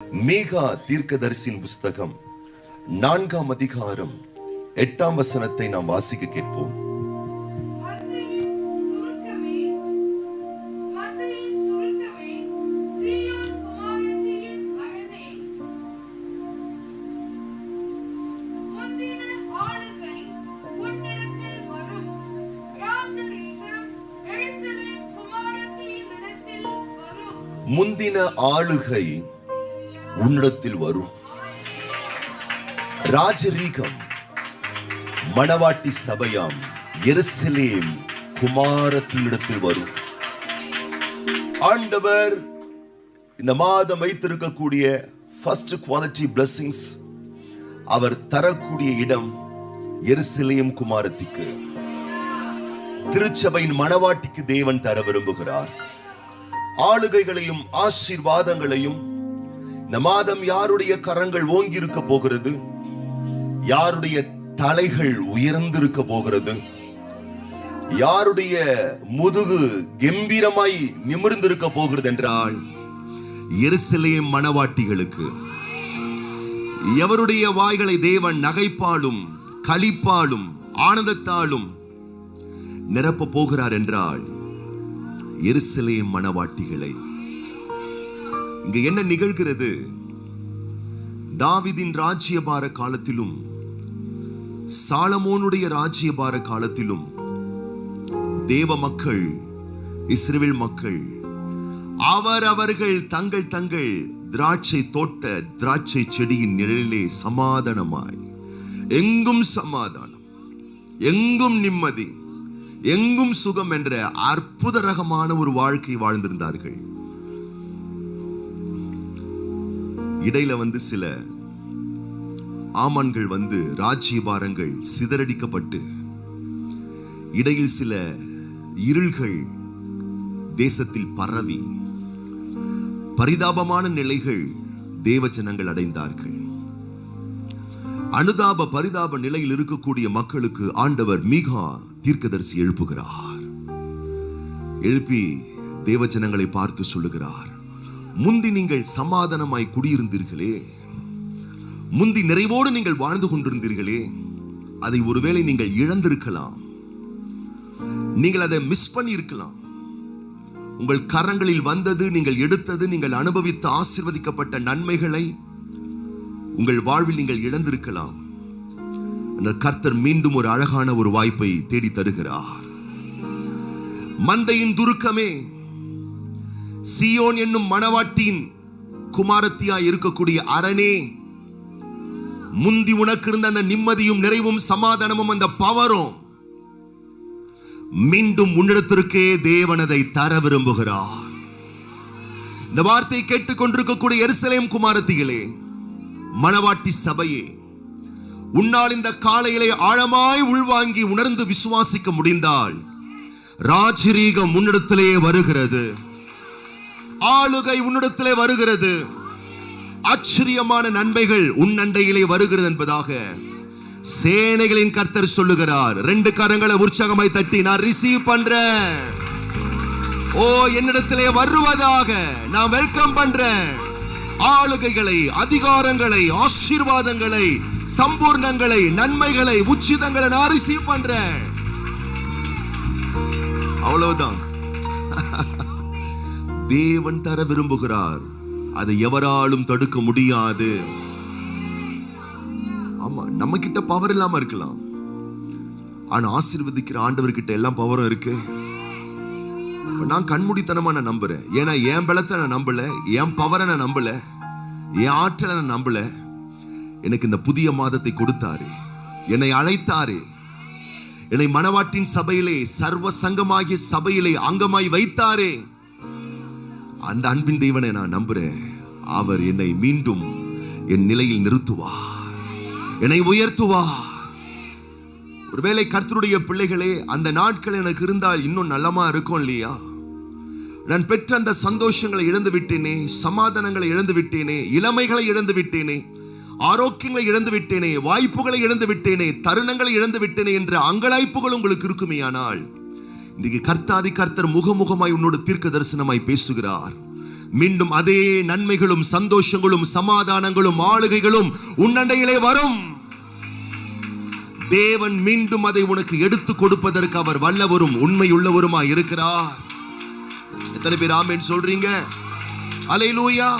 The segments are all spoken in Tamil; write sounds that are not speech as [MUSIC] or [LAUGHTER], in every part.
மேகா தீர்க்கதரிசின் புஸ்தகம் நான்காம் அதிகாரம் எட்டாம் வசனத்தை நாம் வாசிக்க கேட்போம். முந்தின ஆளுகை உன்னிடத்தில் வரும். ராஜரீகம் மணவாட்டி சபையாம் எருசலேம் குமாரத்தினிடத்தில் வரும். ஆண்டவர் இந்த மாதம் வைத்திருக்கக்கூடிய ஃபர்ஸ்ட் குவாலிட்டி பிளஸ்ஸிங்ஸ் அவர் தரக்கூடிய இடம் எருசலேம் குமாரத்திக்கு திருச்சபையின் மணவாட்டிக்கு தேவன் தர விரும்புகிறார். ஆளுகைகளையும் ஆசீர்வாதங்களையும் இந்த மாதம் யாருடைய கரங்கள் ஓங்கி இருக்க போகிறது? யாருடைய தலைகள் உயர்ந்திருக்க போகிறது? யாருடைய முதுகு கம்பீரமாய் நிமிர்ந்திருக்க போகிறது என்றால் எருசலேம் மணவாட்டிகளுக்கு. எவருடைய வாய்களை தேவன் நகைப்பாலும் களிப்பாலும் ஆனந்தத்தாலும் நிரப்ப போகிறார் என்றால் எருசலேம் மணவாட்டிகளை. இங்க என்ன நிகழ்கிறது? தாவிதின் ராஜ்யபார காலத்திலும் சாலமோனுடைய ராஜ்யபார காலத்திலும் தேவ மக்கள் இஸ்ரேல் மக்கள் அவரவர்கள் தங்கள் தங்கள் திராட்சை தோட்ட திராட்சை செடியின் நிழலிலே சமாதானமாய் எங்கும் சமாதானம் எங்கும் நிம்மதி எங்கும் சுகம் என்ற அற்புத ரகமான ஒரு வாழ்க்கை வாழ்ந்திருந்தார்கள். இடையில வந்து சில ஆமான்கள் வந்து ராஜ்யபாரங்கள் சிதறடிக்கப்பட்டு இடையில் சில இருள்கள் தேசத்தில் பரவி பரிதாபமான நிலைகள் தேவஜனங்கள் அடைந்தார்கள். அனுதாப பரிதாப நிலையில் இருக்கக்கூடிய மக்களுக்கு ஆண்டவர் மீகா தீர்க்கதரிசி எழுப்புகிறார். எழுப்பி தேவஜனங்களை பார்த்து சொல்லுகிறார். முந்தி நீங்கள் சமாதானமாய் குடியிருந்தீர்களே. முந்தி நிறைவோடு நீங்கள் வாழ்ந்து கொண்டிருந்தீர்களே. அதை ஒருவேளை நீங்கள் இழந்திருக்கலாம். நீங்கள் அதை மிஸ் பண்ணியிருக்கலாம். உங்கள் கரங்களில் வந்தது நீங்கள் எடுத்தது நீங்கள் அனுபவித்து ஆசிர்வதிக்கப்பட்ட நன்மைகளை உங்கள் வாழ்வில் நீங்கள் இழந்திருக்கலாம். கர்த்தர் மீண்டும் ஒரு அழகான ஒரு வாய்ப்பை தேடி தருகிறார் மந்தையின் துருக்கமே சியோன் என்னும் மணவாட்டியின் குமாரத்தியாய் இருக்கக்கூடிய அரணே முந்தி உனக்கு இருந்த அந்த நிம்மதியும் நிறைவும் சமாதானமும் அந்த பவரும் மீண்டும் உன்னிடத்திற்கே தேவனதை தர விரும்புகிறார். இந்த வார்த்தை கேட்டுக்கொண்டிருக்கக்கூடிய எருசலேம் குமாரத்திகளே மணவாட்டி சபையே உன்னால் இந்த காலையிலே ஆழமாய் உள்வாங்கி உணர்ந்து விசுவாசிக்க முடிந்தால் ராஜரீகம் முன்னிடத்திலேயே வருகிறது. ஆளுகை உன்னிடத்திலே வருகிறது. ஆச்சரியமான நன்மைகள் உன் அண்டையிலே வருகிறது என்பதாக சேனைகளின் கர்த்தர் சொல்லுகிறார். ரெண்டு கரங்களை உற்சாகமாய் தட்டி நான் ரிசீவ் பண்றேன். ஓ என்னிடத்திலே வருவதாக நான் வெல்கம் பண்றேன். ஆளுகைகளை அதிகாரங்களை ஆசீர்வாதங்களை சம்பூர்ணங்களை நன்மைகளை உச்சிதங்களை நான் ரிசீவ் பண்றேன். அவ்வளவுதான். [LAUGHS] தேவன் தர விரும்புகிறார். அதை எவராலும் தடுக்க முடியாது. ஆமா நம்ம கிட்ட பவர் இல்லாம இருக்கலாம். ஆனா ஆசீர்வதிக்கிற ஆண்டவர்கிட்ட எல்லாம் பவரும் இருக்கு. நான் கண்மூடித்தனமா நான் நம்புறேன். ஏன்னா என் பலத்தை நான் நம்பல என் பவரை நான் நம்பல என் ஆற்றலை நான் நம்பல. எனக்கு இந்த புதிய மாதத்தை கொடுத்தாரு. என்னை அழைத்தாரு. என்னை மணவாட்டின் சபையிலே சர்வ சங்கமாகிய சபையிலே அங்கமாய் வைத்தாரே. அந்த அன்பின் தெய்வனை நான் நம்புறேன். அவர் என்னை மீண்டும் என் நிலையில் நிறுத்துவார். என்னை உயர்த்துவார். ஒருவேளை கர்த்தருடைய பிள்ளைகளே அந்த நாட்கள் எனக்கு இருந்தால் இன்னும் நல்லமா இருக்கும் இல்லையா? நான் பெற்ற அந்த சந்தோஷங்களை இழந்து விட்டேனே சமாதானங்களை இழந்து விட்டேனே இளமைகளை இழந்து விட்டேனே ஆரோக்கியங்களை இழந்து விட்டேனே வாய்ப்புகளை இழந்து விட்டேனே தருணங்களை இழந்து விட்டேனே என்ற அங்கலாய்ப்புகள் உங்களுக்கு இருக்குமேயானால் இன்னைக்கு கர்த்தாதி கர்த்தர் முகமுகமாய் உன்னோடு தீர்க்க தரிசனமாய் பேசுகிறார். மீண்டும் அதே நன்மைகளும் சந்தோஷங்களும் சமாதானங்களும் ஆளுகைகளும் உன்னண்டையிலே வரும். தேவன் மீண்டும் அதை உனக்கு எடுத்து கொடுப்பதற்கு அவர் வல்லவரும் உண்மையுள்ளவருமா இருக்கிறார். எத்தனை பேர் ஆமேன் சொல்றீங்க? அலையிலூயா.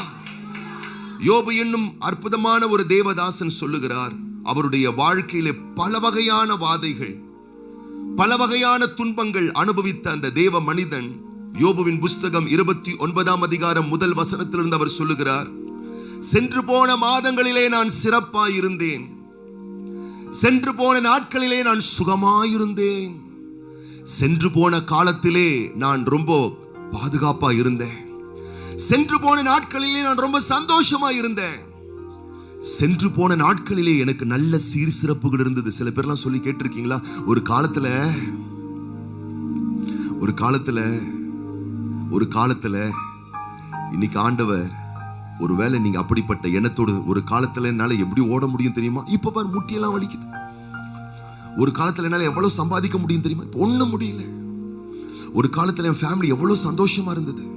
யோபு என்னும் அற்புதமான ஒரு தேவதாசன் சொல்லுகிறார் அவருடைய வாழ்க்கையிலே பல வகையான வாதைகள். பல வகையான துன்பங்கள் அனுபவித்த அந்த தேவ மனிதன் யோபுவின் புஸ்தகம் இருபத்தி ஒன்பதாம் அதிகாரம் முதல் வசனத்திலிருந்து அவர் சொல்லுகிறார் சென்று போன மாதங்களிலே நான் சிறப்பாயிருந்தேன். சென்று போன நாட்களிலே நான் சுகமாயிருந்தேன். சென்று போன காலத்திலே நான் ரொம்ப பாதுகாப்பா இருந்தேன் சென்று போன நாட்களிலே நான் ரொம்ப சந்தோஷமா இருந்தேன் சென்று போன நாட்களிலே எனக்கு நல்ல சீர் சிறப்புகள் இருந்தது. சில பேர்லாம் சொல்லி கேட்டிருக்கீங்களா? ஒரு காலத்துல ஒரு காலத்துல ஒரு காலத்துல இன்னைக்கு ஆண்டவர் ஒருவேளை நீங்க அப்படிப்பட்ட எண்ணத்தோடு ஒரு காலத்துல என்னால எப்படி ஓட முடியும் தெரியுமா? இப்ப பாரு முட்டியெல்லாம் வலிக்குது. ஒரு காலத்துல என்னால எவ்வளவு சம்பாதிக்க முடியும் தெரியுமா? இப்ப ஒண்ணும் முடியல. ஒரு காலத்துல என் ஃபேமிலி எவ்வளவு சந்தோஷமா இருந்தது.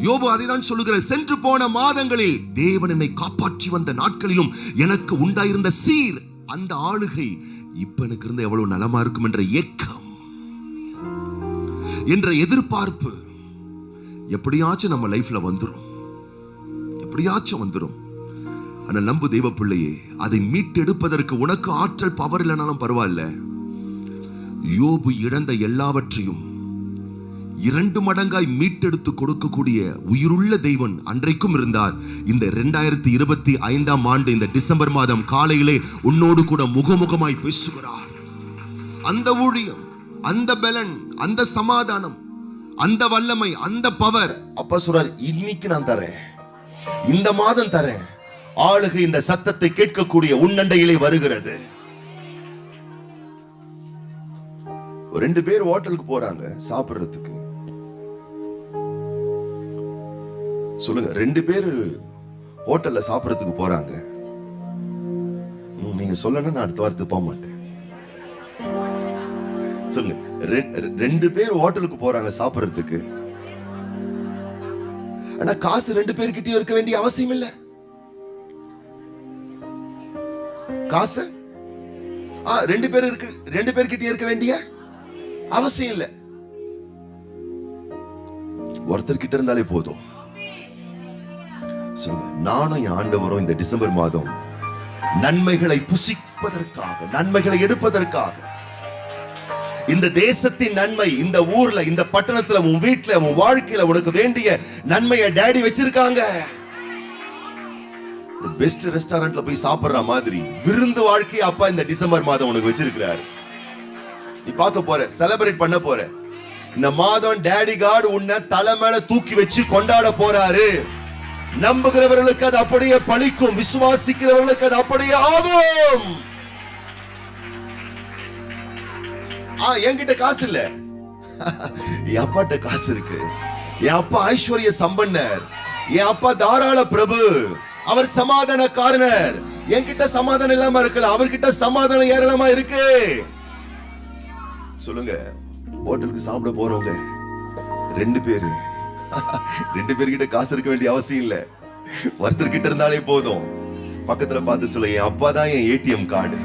யோபு அதைதான் சொல்லுகிற சென்று போன மாதங்களில் தேவன் என்னை காப்பாற்றி வந்த நாட்களிலும் எனக்கு உண்டாயிருந்த சீர் அந்த ஆளுகை இப்ப எனக்கு இருந்த எவ்வளவு நலமா இருக்கும் என்ற ஏக்கம் என்ற எதிர்பார்ப்பு எப்படியாச்சும் நம்ம லைஃப்ல வந்துடும் எப்படியாச்சும் வந்துடும் ஆனால் நம்பு தெய்வ பிள்ளையே அதை மீட்டெடுப்பதற்கு உனக்கு ஆற்றல் பவர் இல்லைனாலும் பரவாயில்ல. யோபு இழந்த எல்லாவற்றையும் இரண்டு மடங்காய் மீட்டெடுத்து கொடுக்கக்கூடிய உயிருள்ள தெய்வன் அன்றைக்கும் இருந்தார். இந்த இரண்டாயிரத்தி இருபத்தி ஐந்தாம் ஆண்டு இந்த டிசம்பர் மாதம் காலையிலே உன்னோடு கூட முகமுகமாய் பேசுகிறார். அந்த ஊழியம் அந்த பலன் அந்த சமாதானம் அந்த வல்லமை அந்த பவர். அப்ப சொல்றார் இன்னைக்கு நான் தரேன். இந்த மாதம் தரேன். ஆளுக இந்த சத்தத்தை கேட்கக்கூடிய உன்னண்டையிலே வருகிறது. ரெண்டு பேர் ஹோட்டலுக்கு போறாங்க சாப்பிடுறதுக்கு. சொல்லுங்க. ரெண்டு பேர் ஹோட்டல்ல சாப்பிடுறதுக்கு போறாங்க. நீங்க சொல்லணும் நான் அடுத்த வாரத்துக்கு போக மாட்டேன். சொல்லுங்க. ரெண்டு பேர் ஹோட்டலுக்கு போறாங்க சாப்பிடுறதுக்கு. ஆனா காசு ரெண்டு பேர்கிட்டயும் இருக்க வேண்டிய அவசியம் இல்ல. காசு? ரெண்டு பேர் இருக்கு. ரெண்டு பேர்கிட்டயும் இருக்க வேண்டிய அவசியம் இல்ல. ஒருத்தர் கிட்ட இருந்தாலே போதும். சொல்லுங்க. நானும் என் ஆண்டவரும் இந்த டிசம்பர் மாதம் நன்மைகளை புசிப்பதற்காக நன்மைகளை எடுப்பதற்காக இந்த தேசத்தின் நன்மை இந்த ஊர்ல இந்த பட்டணத்துல உன் வீட்டுல உன் வாழ்க்கையில உனக்கு வேண்டிய நன்மையை டேடி வச்சிருக்காங்க. பெஸ்ட் ரெஸ்டாரண்ட்ல போய் சாப்பிடுற மாதிரி விருந்து வாழ்க்கையை அப்பா இந்த டிசம்பர் மாதம் உனக்கு வச்சிருக்கிறாரு. நீ பார்க்க போற செலிப்ரேட் பண்ண போற. இந்த மாதம் டேடி கார்டு உன்னை தலை மேல தூக்கி வச்சு கொண்டாட போறாரு. நம்புகிறவர்களுக்கு அது அப்படியே பழிக்கும். விசுவாசிக்கிறவர்களுக்கு அது அப்படியே ஆகும். என்கிட்ட காசு இல்ல. [LAUGHS] என் அப்பாட்ட காசு இருக்கு. என் அப்பா ஐஸ்வர்ய சம்பன்னர். என் அப்பா தாராள பிரபு. அவர் சமாதானக்காரனர். என்கிட்ட சமாதானம் இல்லாம இருக்கல. அவர்கிட்ட சமாதானம் ஏராளமா இருக்கு. சொல்லுங்க. ஹோட்டலுக்கு சாப்பிட போறவங்க ரெண்டு பேரு. [LAUGHS] ரெண்டு பேர்கிட்ட காசு இருக்க வேண்டிய அவசியம் இல்ல. ஒருத்தர் கிட்ட இருந்தாலே போதும். பக்கத்துல பார்த்து சொல்ல என் அப்பா தான் என் ஏடிஎம் கார்டு.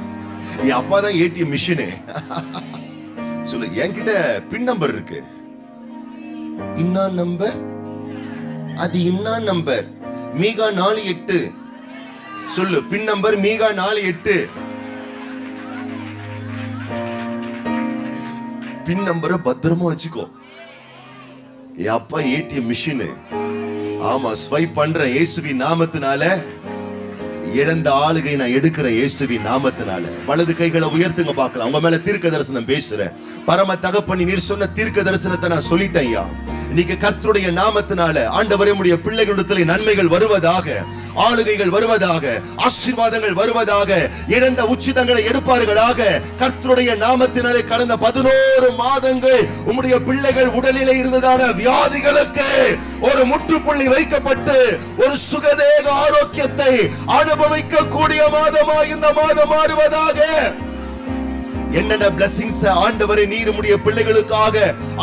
என் அப்பா தான் ஏடிஎம் மிஷினு. [LAUGHS] சொல்லு என்கிட்ட பின் நம்பர் இருக்கு. இன்னா நம்பர்? அது இன்னா நம்பர்? மீகா நாலு எட்டு. சொல்லு பின் நம்பர் மீகா நாலு எட்டு. பின் நம்பரை பத்திரமா வச்சுக்கோ. என் அப்பா ஏடிஎம் மிஷினு. ஆமா ஸ்வைப் பண்ற இயேசுவி நாமத்தினால இழந்த ஆளுகை நான் எடுக்கிற இயேசுவி நாமத்தினால. வலது கைகளை உயர்த்துங்க பார்க்கலாம். உங்க மேல தீர்க்க தரிசனம் பேசுறேன் பரம தகப்பனி நீர் சொன்ன தீர்க்க தரிசனத்தை நான் சொல்லிட்டேன் ஐயா. இன்னைக்கு கர்த்தருடைய நாமத்தினால ஆண்டவரே உடைய பிள்ளைகளிடத்தில் நன்மைகள் வருவதாக ஆளுகைகள் வருவதாக ஆசீர்வாதங்கள் வருவதாக இழந்த உச்சிதங்களை எடுப்பார்களாக கர்த்தருடைய நாமத்தினாலே கடந்த பதினோரு மாதங்கள் உம்முடைய பிள்ளைகள் உடலிலே இருந்ததான வியாதிகளுக்கு ஒரு முற்றுப்புள்ளி வைக்கப்பட்டு ஒரு சுகதேக ஆரோக்கியத்தை அனுபவிக்க கூடிய மாதமா இந்த மாதம் மாறுவதாக என்னென்ன பிளஸிங்ஸ் ஆண்டவரை நீர் உடைய பிள்ளைகளுக்காக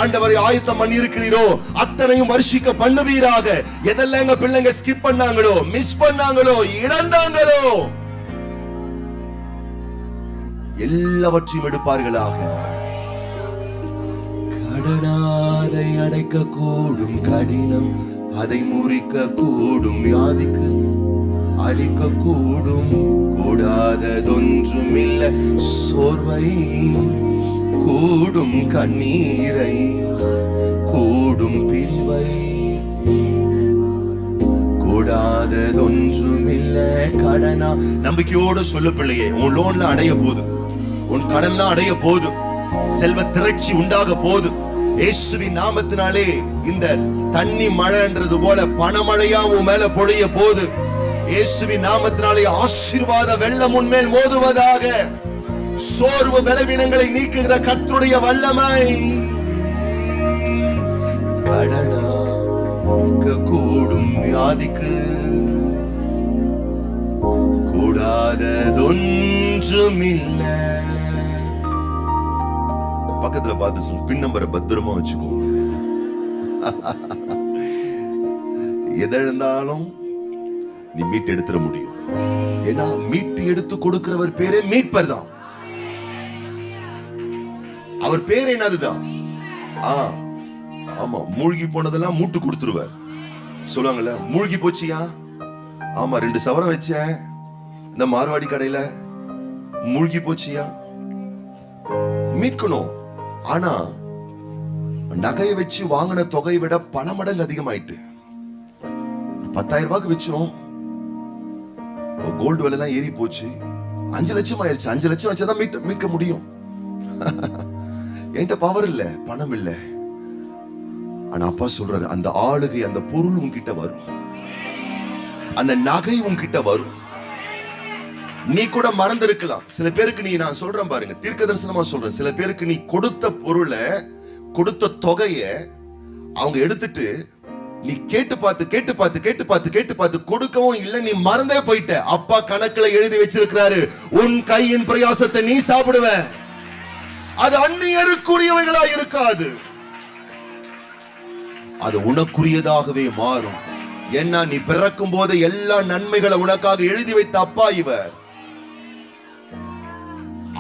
ஆண்டவரை ஆயத்தம் பண்ணி இருக்கிறீரோ அத்தனையும் வருஷிக்க பண்ணுவீராக. எதெல்லாம் எங்க பிள்ளைங்க ஸ்கிப் பண்ணாங்களோ மிஸ் பண்ணாங்களோ இழந்தாங்களோ எல்லாவற்றையும் எடுப்பார்களாக. கடனாதை அடைக்க கூடும் கடினம் அதை முறிக்க கூடும் வியாதிக்கு அழிக்க கூடும் கூடாததொன்றும் சோர்வை. கூடும் கண்ணீரை கூடும் பிரிவை. கூடாததொன்றுமில்ல கடனா. நம்பிக்கையோட சொல்லு பிள்ளையே உன் லோன்ல அடைய போகுது. உன் கடன்லாம் அடைய போகுது. செல்வ திரட்சி உண்டாக போகுது. இயேசுவின் நாமத்தினாலே இந்த தண்ணி மழைன்றது போல பணமழையா உன் மேல பொழிய போகுது. இயேசுவின் நாமத்தினாலே ஆசீர்வாத வெள்ளம் உன்மேல் மோதுவதாக. சோர்வு பலவீனங்களை நீக்குகிற கர்த்தருடைய வல்லமை. கூடும் வியாதிக்கு. கூடாததொன்றுமில்ல. பக்கத்துல பார்த்து சொல்லு பின் நம்பரை பத்திரமா வச்சுக்கோங்க எதை நீ மீட்டு எடுத்துட முடியும். ஏன்னா மீட்டு எடுத்து கொடுக்கிறவர் பேரே மீட்பர் தான். அவர் பேர் என்னதுதான் ஆமா மூழ்கி போனதெல்லாம் மூட்டு கொடுத்துருவார். சொல்லுவாங்கல்ல மூழ்கி போச்சியா? ஆமா ரெண்டு சவரம் வச்ச இந்த மார்வாடி கடையில மூழ்கி போச்சியா? மீட்கணும். ஆனா நகையை வச்சு வாங்கின தொகையை விட பல மடங்கு அதிகமாயிட்டு. பத்தாயிரம் ரூபாய்க்கு வச்சோம். கோல்டு விலைலாம் எல்லாம் ஏறி போச்சு. அஞ்சு லட்சம் ஆயிடுச்சு அஞ்சு லட்சம் வச்சாதான் மீட்க மீட்க முடியும். [LAUGHS] என்கிட்ட பவர் இல்ல பணம் இல்ல. ஆனா அப்பா சொல்றாரு அந்த ஆளுகை அந்த பொருள் உன்கிட்ட வரும். அந்த நகை உன்கிட்ட வரும். நீ கூட மறந்திருக்கலாம். சில பேருக்கு நீ நான் சொல்றேன் பாருங்க தீர்க்க தரிசனமா சொல்றேன். சில பேருக்கு நீ கொடுத்த பொருளை கொடுத்த தொகைய அவங்க எடுத்துட்டு நீ கேட்டு பார்த்து கேட்டு பார்த்து கேட்டு பார்த்து கேட்டு பார்த்து கொடுக்கவும் இல்ல நீ மறந்தே போயிட்ட. அப்பா கணக்குல எழுதி வச்சிருக்கிறாரு. உன் கையின் பிரயாசத்தை நீ சாப்பிடுவ அது அந்நியருக்குரியவைகளா இருக்காது. அது உனக்குரியதாகவே மாறும். ஏன்னா நீ பிறக்கும் போது எல்லா நன்மைகளை உனக்காக எழுதி வைத்த அப்பா இவர்.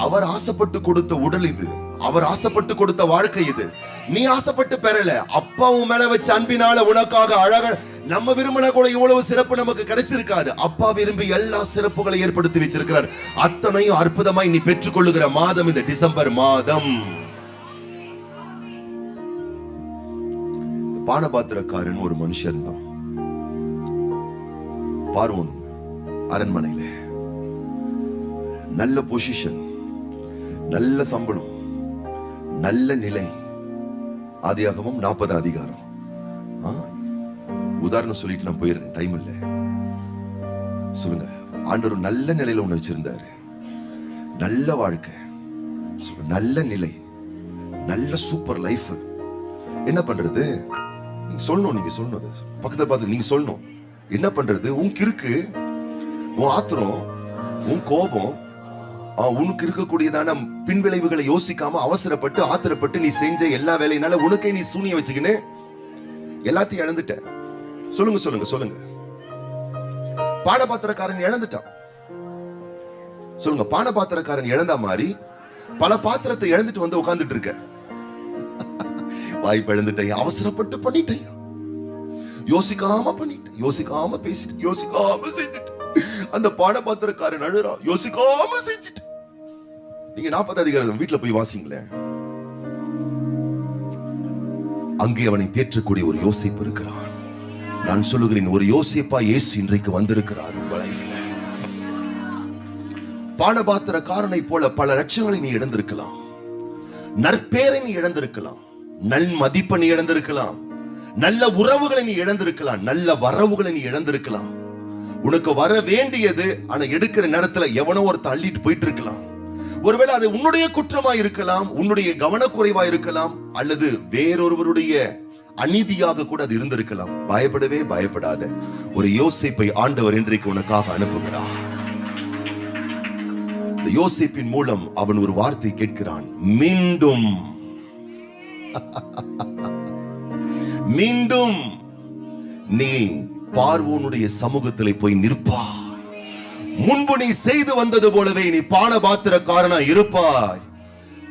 அவர் ஆசைப்பட்டு கொடுத்த உடல் இது. அவர் ஆசைப்பட்டு கொடுத்த வாழ்க்கை இது. நீ ஆசைப்பட்டு பெறல. அப்பா உன் மேல வச்ச அன்பினால உனக்காக அழக நம்ம விரும்பின கூட இவ்வளவு சிறப்பு நமக்கு கிடைச்சிருக்காது. அப்பா விரும்பி எல்லா சிறப்புகளை ஏற்படுத்தி வச்சிருக்கிறார். அத்தனையும் அற்புதமாய் நீ பெற்றுக்கொள்ளுகிற மாதம் இந்த டிசம்பர் மாதம். பானபாத்திரக்காரன் ஒரு மனுஷன் தான். பார்வோம் அரண்மனையில. நல்ல பொசிஷன் நல்ல சம்பளம். நல்ல நிலை. ஆதியாகமும் நாற்பது அதிகாரம். உதாரணம் சொல்லிட்டு நான் போயிடுறேன். டைம் இல்ல. சொல்லுங்க. ஆண்டவர் நல்ல நிலையில ஒண்ணு வச்சிருந்தாரு. நல்ல வாழ்க்கை. நல்ல நிலை. நல்ல சூப்பர் லைஃப் என்ன பண்றது? நீங்க சொல்லணும் நீங்க சொல்லணும். பக்கத்துல பார்த்து நீங்க சொல்லணும். என்ன பண்றது? உன் கிறுக்கு உன் ஆத்திரம் உன் கோபம் உனக்கு இருக்கக்கூடியதான பின்விளைவுகளை யோசிக்காம அவசரப்பட்டு ஆத்திரப்பட்டு நீ செஞ்ச எல்லா வேலையினால உனக்கே நீ சூனிய வச்சுக்கின்னு எல்லாத்தையும் இழந்துட்ட. சொல்லுங்க சொல்லுங்க சொல்லுங்க. பாடபாத்திரக்காரன் இழந்துட்டான். சொல்லுங்க பாடபாத்திரக்காரன் இழந்த மாதிரி பல பாத்திரத்தை இழந்துட்டு வந்து உட்கார்ந்துட்டு இருக்க. வாய்ப்பு இழந்துட்டேன் அவசரப்பட்டு பண்ணிட்டேன். யோசிக்காம பண்ணிட்டேன் யோசிக்காம பேசிட்டு யோசிக்காம செஞ்சுட்டு அந்த பாடபாத்திரக்காரன் அழுறான் யோசிக்காம செஞ்சுட்டு நீங்க நாற்பது அதிகாரம் வீட்டுல போய் வாசிங்களேன். அங்கே அவனை தேற்றக்கூடிய ஒரு யோசிப்பு இருக்கிறான். நான் சொல்லுகிறேன் ஒரு யோசிப்பா இயேசு இன்றைக்கு வந்திருக்கிறார் உங்க லைஃப்ல பானபாத்திரக்காரனை போல பல லட்சங்களை நீ இழந்திருக்கலாம். நற்பேரை நீ இழந்திருக்கலாம். நல் மதிப்பை நீ இழந்திருக்கலாம். நல்ல உறவுகளை நீ இழந்திருக்கலாம். நல்ல வரவுகளை நீ இழந்திருக்கலாம். உனக்கு வர வேண்டியது ஆனா எடுக்கிற நேரத்துல எவனோ ஒருத்த அள்ளிட்டு போயிட்டு இருக்கலாம். ஒருவேளை அது உன்னுடைய குற்றமா இருக்கலாம் உன்னுடைய கவனக்குறைவா இருக்கலாம் அல்லது வேறொருவருடைய அநீதியாக கூட அது இருந்திருக்கலாம். பயப்படவே பயப்படாத ஒரு யோசிப்பை ஆண்டவர் இன்றைக்கு உனக்காக அனுப்புகிறார். இந்த யோசிப்பின் மூலம் அவன் ஒரு வார்த்தை கேட்கிறான். மீண்டும். மீண்டும் நீ பார்வோனுடைய சமூகத்திலே போய் நிற்பாய் முன்பு நீ செய்து வந்தது போலவே நீ பானபாத்திரக்காரனா இருப்பாய்.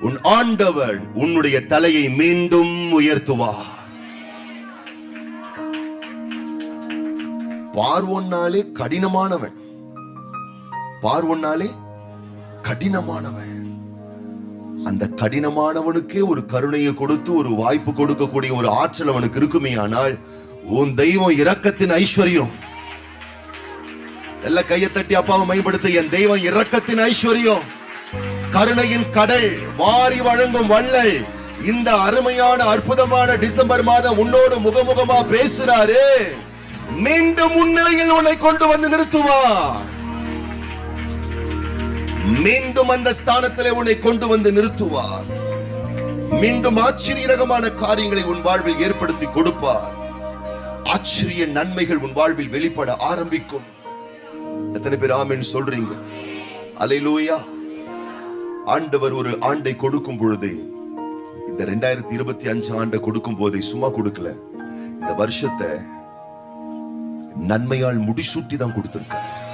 உன் ஆண்டவர் உன்னுடைய தலையை மீண்டும் உயர்த்துவார். பார்வோன்னாலே கடினமானவன். பார்வோன்னாலே கடினமானவன். அந்த கடினமானவனுக்கே ஒரு கருணையை கொடுத்து ஒரு வாய்ப்பு கொடுக்கக்கூடிய ஒரு ஆற்றல் அவனுக்கு இருக்குமே ஆனால் உன் தெய்வம் இரக்கத்தின் ஐஸ்வர்யம். எல்லா கையை தட்டி அப்பாவை மேம்படுத்த என் தெய்வம் இரக்கத்தின் ஐஸ்வர்யம். கருணையின் கடல் வாரி வழங்கும் வள்ளல். இந்த அருமையான அற்புதமான டிசம்பர் மாதம் உன்னோடு முகமுகமா பேசுறாரு. மீண்டும் முன்னிலையில் உன்னை கொண்டு வந்து நிறுத்துவார். மீண்டும் அந்த ஸ்தானத்திலே உன்னை கொண்டு வந்து நிறுத்துவார். மீண்டும் ஆச்சரியரகமான காரியங்களை உன் வாழ்வில் ஏற்படுத்தி கொடுப்பார். ஆச்சரிய நன்மைகள் உன் வாழ்வில் வெளிப்பட ஆரம்பிக்கும். எத்தனை பேர் ஆமென் சொல்றீங்க? அலையிலூயா ஆண்டவர் ஒரு ஆண்டை கொடுக்கும் பொழுதே இந்த ரெண்டாயிரத்தி இருபத்தி அஞ்சு ஆண்டை கொடுக்கும் போதே சும்மா கொடுக்கல. இந்த வருஷத்தை நன்மையால் முடிசூட்டி தான் கொடுத்திருக்காரு.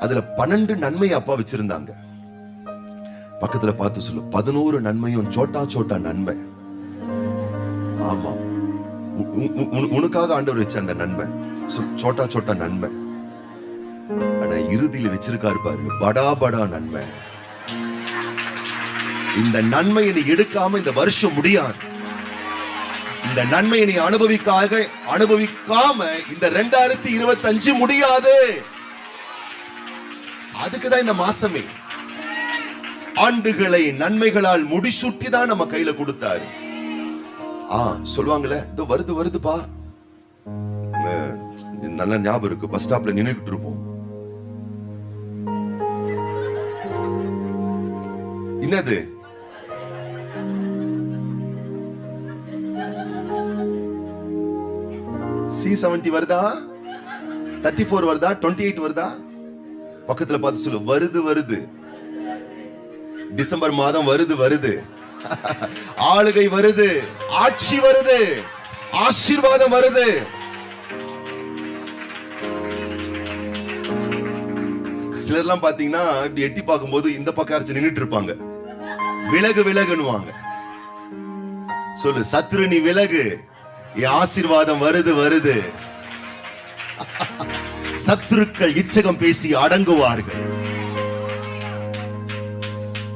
அதுல பன்னெண்டு நன்மை அப்பா வச்சிருந்தாங்க. பக்கத்துல பார்த்து சொல்லு பதினோரு நன்மையும் சோட்டா சோட்டா நன்மை. ஆமா. உ- உ- உனக்காக ஆண்டவர் வச்ச அந்த நன்மை. சோட்டா சோட்டா நன்மை. இறுதியில் வச்சிருக்காரு பாரு. படா படா நன்மை. இந்த நன்மையை நீ எடுக்காம இந்த வருஷம் முடியாது. இந்த நன்மையை நீ அனுபவிக்காக அனுபவிக்காம இந்த ரெண்டாயிரத்தி இருபத்தி அஞ்சு முடியாது. அதுக்குதான் இந்த மாசமே. ஆண்டுகளை நன்மைகளால் முடிசூட்டி தான் நம்ம கையில கொடுத்தாரு. ஆ சொல்லுவாங்களே இதோ வருது வருதுப்பா. நல்ல ஞாபகம் இருக்கு. பஸ் ஸ்டாப்ல நின்னுகிட்டு இருப்போம். என்னது? சி செவன்டி வருதா? தேர்ட்டி ஃபோர் வருதா? டுவெண்ட்டி எயிட் வருதா? பக்கத்துல பார்த்து சொல்லு. வருது வருது. டிசம்பர் மாதம் வருது வருது. [LAUGHS] ஆளுகை வருது. ஆட்சி வருது. ஆசீர்வாதம் வருது. சிலர்லாம் பாத்தீங்கன்னா இப்படி எட்டி பார்க்கும்போது இந்த பக்கம் அரைச்சு நின்னுட்டு இருப்பாங்க. விலகு விலகுன்னுவாங்க. சொல்லு சத்ரு நீ விலகு. என் ஆசீர்வாதம் வருது வருது. [LAUGHS] சத்துருக்கள் இச்சகம் பேசி அடங்குவார்கள்.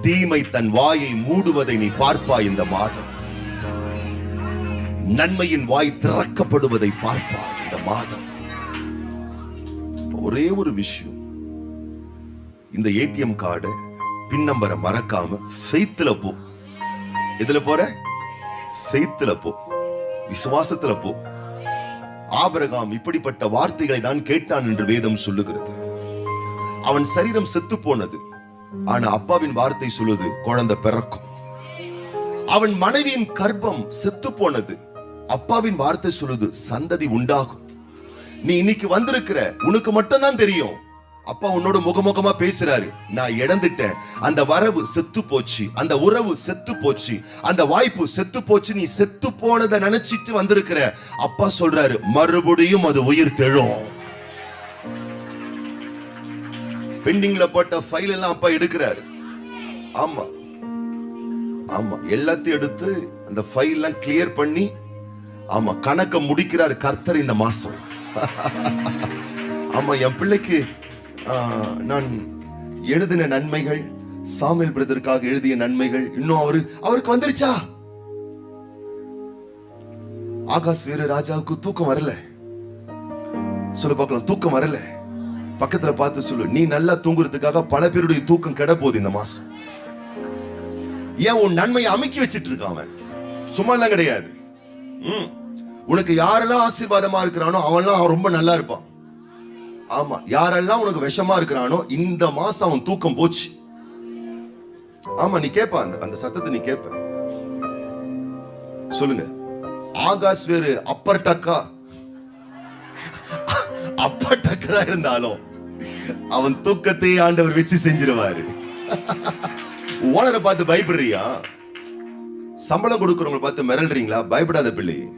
தீமை தன் வாயை மூடுவதை நீ பார்ப்பாய் இந்த மாதம். நன்மையின் வாய் திறக்கப்படுவதை பார்ப்பாய் இந்த மாதம். ஒரே ஒரு விஷயம். இந்த ஏடிஎம் கார்டு பின் நம்பரை மறக்காம ஃபெய்த்ல போ. இதுல போற? ஃபெய்த்ல போ. விசுவாசத்துல போ. ஆபிரகாம் இப்படிப்பட்ட வார்த்தைகளை தான் கேட்டான் என்று வேதம் சொல்லுகிறது. அவன் சரீரம் செத்து போனது. ஆனா அப்பாவின் வார்த்தை சொல்லுது குழந்தை பிறக்கும். அவன் மனைவியின் கர்ப்பம் செத்து போனது. அப்பாவின் வார்த்தை சொல்லுது சந்ததி உண்டாகும். நீ இன்னைக்கு வந்திருக்கிற உனக்கு மட்டும்தான் தெரியும். அப்பா உன்னோட முகமுகமா பேசுறாரு. நான் இழந்துட்டேன். அந்த வரவு செத்து போச்சு. அந்த உறவு செத்து போச்சு. அந்த வாய்ப்பு செத்து போச்சு. நீ செத்து போனதை நினைச்சிட்டு வந்திருக்கிற. அப்பா சொல்றாரு மறுபடியும் அது உயிர் தெழும். பெண்டிங்ல போட்ட ஃபைல் எல்லாம் அப்பா எடுக்கிறாரு. ஆமா. ஆமா. எல்லாத்தையும் எடுத்து அந்த ஃபைல் எல்லாம் கிளியர் பண்ணி ஆமா கணக்க முடிக்கிறார் கர்த்தர் இந்த மாசம். [LAUGHS] ஆமா என் பிள்ளைக்கு நான் எழுதின நன்மைகள் சாமியல் பிரதருக்காக எழுதிய நன்மைகள் இன்னும் அவரு அவருக்கு வந்துருச்சா? ஆகாஷ் வேறு ராஜாவுக்கு தூக்கம் வரல. சொல்லு பார்க்கலாம் தூக்கம் வரல. பக்கத்துல பார்த்து சொல்லு நீ நல்லா தூங்குறதுக்காக பல பேருடைய தூக்கம் கெட போகுது இந்த மாசம். ஏன் உன் நன்மையை அமுக்கி வச்சிட்டு இருக்கான் அவன்? சும்மா எல்லாம் கிடையாது உனக்கு யாரெல்லாம் ஆசீர்வாதமா இருக்கிறானோ அவன்லாம் ரொம்ப நல்லா இருப்பான். ஆமா யாரெல்லாம் உனக்கு விஷமா இருக்கிறானோ இந்த மாசம் அவன் தூக்கம் போச்சு. ஆமா நீ கேப்ப அந்த அந்த சத்தத்தை நீ கேப்ப. சொல்லுங்க. ஆகாஷ் வேறு அப்பர் டக்கா அப்பர் டக்கரா இருந்தாலும் அவன் தூக்கத்தை ஆண்டவர் வச்சு செஞ்சிருவாரு. ஓனரை பார்த்து பயப்படுறியா? சம்பளம் கொடுக்குறவங்களை பார்த்து மிரள்றீங்களா? பயப்படாத பிள்ளை.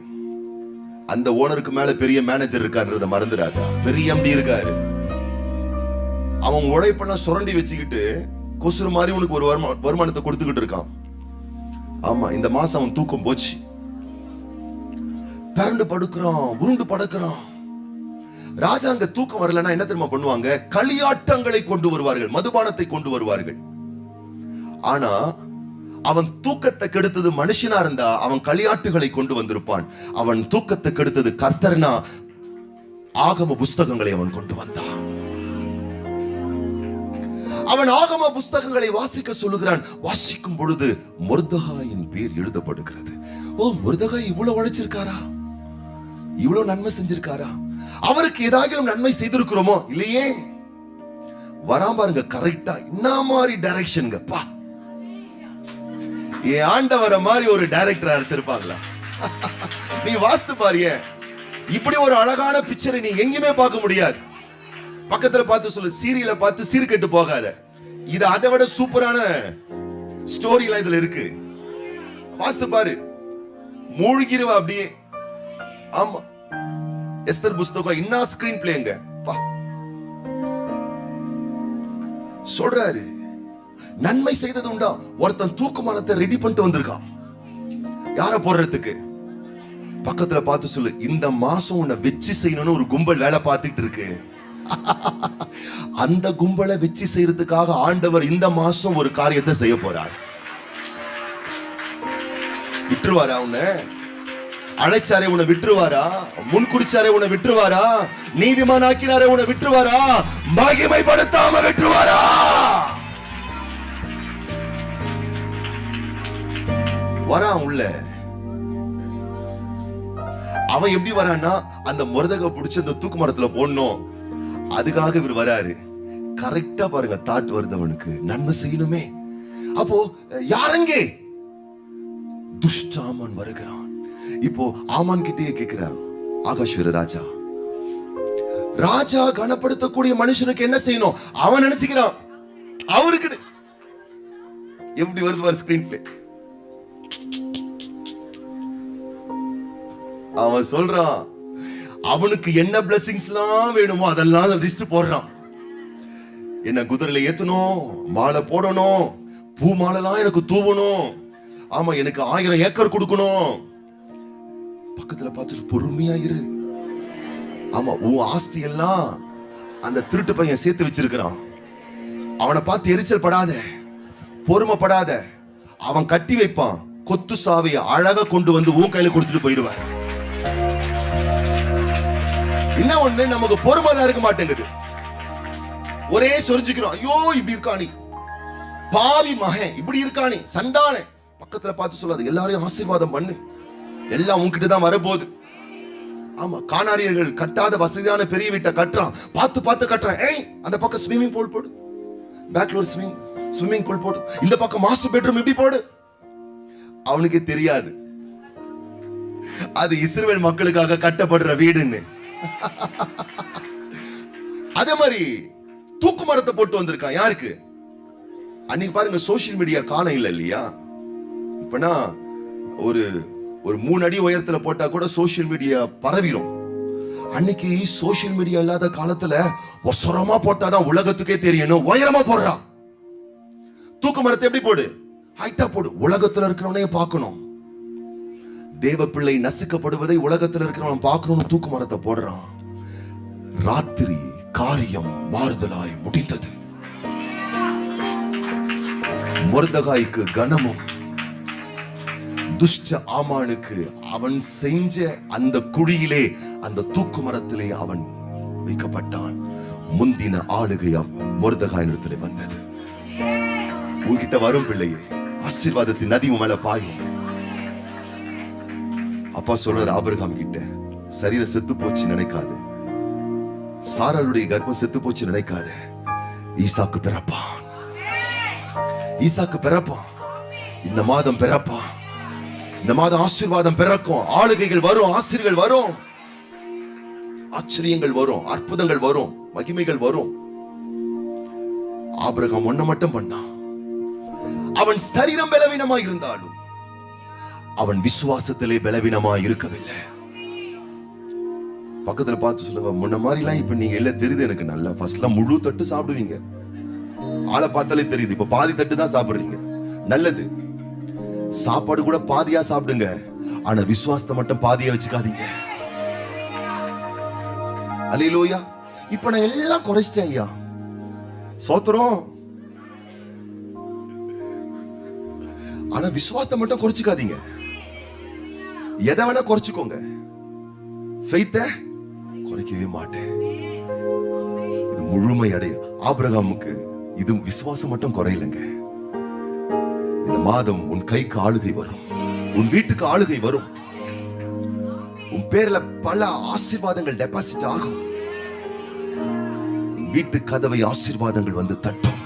அந்த ஓனருக்கு மேல பெரிய மேனேஜர் இருக்காருன்றத மறந்துடாத. பெரிய எம்டி இருக்காரு. அவன் உழைப்பெல்லாம் சுரண்டி வச்சுக்கிட்டு கொசுறு மாதிரி உனக்கு ஒரு வருமா- வருமானத்தை கொடுத்துக்கிட்டு இருக்கான். ஆமா இந்த மாசம் அவன் தூக்கம் போச்சு. பரண்டு படுக்கிறான் உருண்டு படுக்கிறான். ராஜா அங்க தூக்கம் வரலன்னா என்ன தெரியுமா பண்ணுவாங்க? களியாட்டங்களை கொண்டு வருவார்கள் மதுபானத்தை கொண்டு வருவார்கள். ஆனா அவன் தூக்கத்தை கெடுத்தது மனுஷனா இருந்தா அவன் களியாட்டுகளை கொண்டு வந்திருப்பான். அவன் தூக்கத்தை கெடுத்தது கர்த்தர்னா ஆகம புஸ்தகங்களை அவன் கொண்டு வந்தான். அவன் ஆகம புஸ்தகங்களை வாசிக்க சொல்லுகிறான். வாசிக்கும் பொழுது முருதகாயின் பேர் எழுதப்படுகிறது. ஓ முருதகா இவ்வளவு உழைச்சிருக்காரா? இவ்வளவு நன்மை செஞ்சிருக்காரா? அவருக்கு ஏதாகிலும் நன்மை செய்திருக்கிறோமோ? இல்லையே. வராம பாருங்க கரெக்டா என்ன மாதிரி டைரக்ஷனுங்க பா என் ஆண்டவரை மாதிரி ஒரு டைரக்டர் அரைச்சிருப்பாங்களா? நீ வாஸ்து பாரிய இப்படி ஒரு அழகான பிக்சரை நீ எங்கேயுமே பார்க்க முடியாது. பக்கத்துல பார்த்து சொல்லு சீரியல பார்த்து சீர்கெட்டு போகாத. இது அதை விட சூப்பரான ஸ்டோரி எல்லாம் இதுல இருக்கு. வாஸ்து பாரு. மூழ்கிருவா அப்படியே. ஆமா. எஸ்தர் புஸ்தகம் இன்னா ஸ்கிரீன் பிளேங்க பா. சொல்றாரு. நன்மை செய்தது உண்டா? ஒருத்தன் தூக்குமானத்தை ரெடி பண்ணிட்டு வந்திருக்கான். யார போடுறதுக்கு பக்கத்துல பார்த்து சொல்லு இந்த மாசம் உன்னை வெச்சு செய்யணும்னு ஒரு கும்பல் வேலை பார்த்துட்டு இருக்கு. அந்த கும்பலை வெச்சு செய்யறதுக்காக ஆண்டவர் இந்த மாசம் ஒரு காரியத்தை செய்ய போறார். விட்டுருவாரா உன்னை? அழைச்சாரே உன்னை விட்டுருவாரா? முன்குறிச்சாரே உன்னை விட்டுருவாரா? நீதிமான் ஆக்கினாரே உன்னை விட்டுருவாரா? மகிமைப்படுத்தாம விட்டுருவாரா? வரான் உள்ள அவன் எப்படி வரான்னா அந்த முரதக பிடிச்சி அந்த தூக்கு மரத்துல போடணும். அதுக்காக இவர் வராரு. கரெக்டா பாருங்க தாட் வருது அவனுக்கு. நன்மை செய்யணுமே. அப்போ யாரங்கே துஷ்டாமன் வருகிறான். இப்போ ஆமான் கிட்டேயே கேட்கிறான் ஆகாஷ்வர ராஜா. ராஜா கனப்படுத்தக்கூடிய மனுஷனுக்கு என்ன செய்யணும்? அவன் நினைச்சுக்கிறான். அவருக்கு எப்படி வருது ஸ்கிரீன் பிளே அவன் சொல்றான் அவனுக்கு என்ன பிளஸிங்ஸ்லாம் வேணுமோ அதெல்லாம் லிஸ்ட் போடுறான். என்ன குதிரையில ஏத்தணும் மாலை போடணும் பூ மாலைலாம் எனக்கு தூவணும். ஆமா எனக்கு ஆயிரம் ஏக்கர் கொடுக்கணும். பக்கத்துல பார்த்துட்டு பொறுமையா இரு. ஆமா உன் ஆஸ்தி எல்லாம் அந்த திருட்டு பையன் சேர்த்து வச்சிருக்கிறான். அவனை பார்த்து எரிச்சல் படாத பொறுமைப்படாத அவன் கட்டி வைப்பான். கொத்து சாவியை அழகா கொண்டு வந்து உன் கையில கொடுத்துட்டு போயிடுவார். என்ன ஒண்ணு? நமக்கு பொறுமை தான் இருக்க மாட்டேங்குது. ஒரே சொரிஞ்சுக்கிறோம். ஐயோ இப்படி இருக்கானி. பாவி மகன் இப்படி இருக்கானி. சண்டானே. பக்கத்துல பார்த்து சொல்லாது. எல்லாரையும் ஆசீர்வாதம் பண்ணு. எல்லாம் உன்கிட்ட தான் வரப்போகுது. ஆமா காணாரியர்கள் கட்டாத வசதியான பெரிய வீட்டை கட்டுறான். பார்த்து பார்த்து கட்டுறான். ஏய் அந்த பக்கம் ஸ்விம்மிங் பூல் போடு. பேக்ல ஒரு ஸ்விம்மிங் ஸ்விம்மிங் பூல் போடு. இந்த பக்கம் மாஸ்டர் பெட்ரூம் இப்படி போடு. அவனுக்கு தெரியாது. அது இஸ்ரேல் மக்களுக்காக கட்டப்படுற வீடுன்னு. [LAUGHS] அதே மாதிரி தூக்கு மரத்தை போட்டு வந்திருக்கான். யாருக்கு? அன்னைக்கு பாருங்க சோசியல் மீடியா காலம் இல்ல இல்லையா? இப்பனா ஒரு ஒரு மூணு அடி உயரத்துல போட்டா கூட சோசியல் மீடியா பரவிடும் அன்னைக்கு சோசியல் மீடியா இல்லாத காலத்துல ஒசரமா போட்டாதான் உலகத்துக்கே தெரியணும் உயரமா போடுறான். தூக்கு மரத்தை எப்படி போடு? ஹைட்டா போடு. உலகத்துல இருக்கிறவனையே பார்க்கணும். தேவ பிள்ளை நசுக்கப்படுவதை உலகத்துல இருக்கிறவன் பார்க்கணும்னு தூக்கு மரத்தை போடுறான். ராத்திரி காரியம் மாறுதலாய் முடிந்தது. முருதகாய்க்கு கனமும். துஷ்ட ஆமானுக்கு அவன் செஞ்ச அந்த குழியிலே அந்த தூக்கு மரத்திலே அவன் வைக்கப்பட்டான் முந்தின ஆளுகை முருதகாயினிடத்திலே வந்தது. உன்கிட்ட வரும் பிள்ளையே. ஆசீர்வாதத்தின் நதி உன் மேல பாயும். அப்பா சொல்றாரு ஆபிரகாம் கிட்ட சரீர செத்து போச்சு நினைக்காத. சாராளுடைய கர்ப்பம் செத்து போச்சு நினைக்காத. ஈசாக்கு பிறப்பான். ஈசாக்கு பிறப்பான். இந்த மாதம் பிறப்பான். இந்த மாதம் ஆசீர்வாதம் பிறக்கும். ஆளுகைகள் வரும் ஆசிரியர்கள் வரும். ஆச்சரியங்கள் வரும் அற்புதங்கள் வரும் மகிமைகள் வரும். ஆபிரகாம் ஒன்ன மட்டும் பண்ணான். அவன் சரீரம் பலவீனமாய் இருந்தாலும் அவன் விசுவாசத்திலே பலவீனமாய் இருக்கவில்லை. பக்கத்துல பார்த்து சொல்லுங்க முன்ன மாதிரிலாம் இப்ப நீங்க எல்லாம் தெரியுது எனக்கு நல்லா. ஃபர்ஸ்ட்லாம் முழு தட்டு சாப்பிடுவீங்க. ஆளை பார்த்தாலே தெரியுது இப்ப பாதி தட்டு தான் சாப்பிடுறீங்க. நல்லது. சாப்பாடு கூட பாதியா சாப்பிடுங்க. ஆனா விசுவாசத்தை மட்டும் பாதியா வச்சுக்காதீங்க. அலையிலோயா இப்ப நான் எல்லாம் குறைச்சிட்டேன் ஐயா. சோத்திரம். ஆனா விசுவாசத்தை மட்டும் குறைச்சிக்காதீங்க. எதை வேணா குறைச்சிக்கோங்க. குறைக்கவே மாட்டேன். இது முழுமை அடைய ஆபிரகாமுக்கு இது விசுவாசம் மட்டும் குறையலங்க. இந்த மாதம் உன் கைக்கு ஆளுகை வரும். உன் வீட்டுக்கு ஆளுகை வரும். உன் பேர்ல பல ஆசீர்வாதங்கள் டெபாசிட் ஆகும். உன் வீட்டு கதவை ஆசீர்வாதங்கள் வந்து தட்டும்.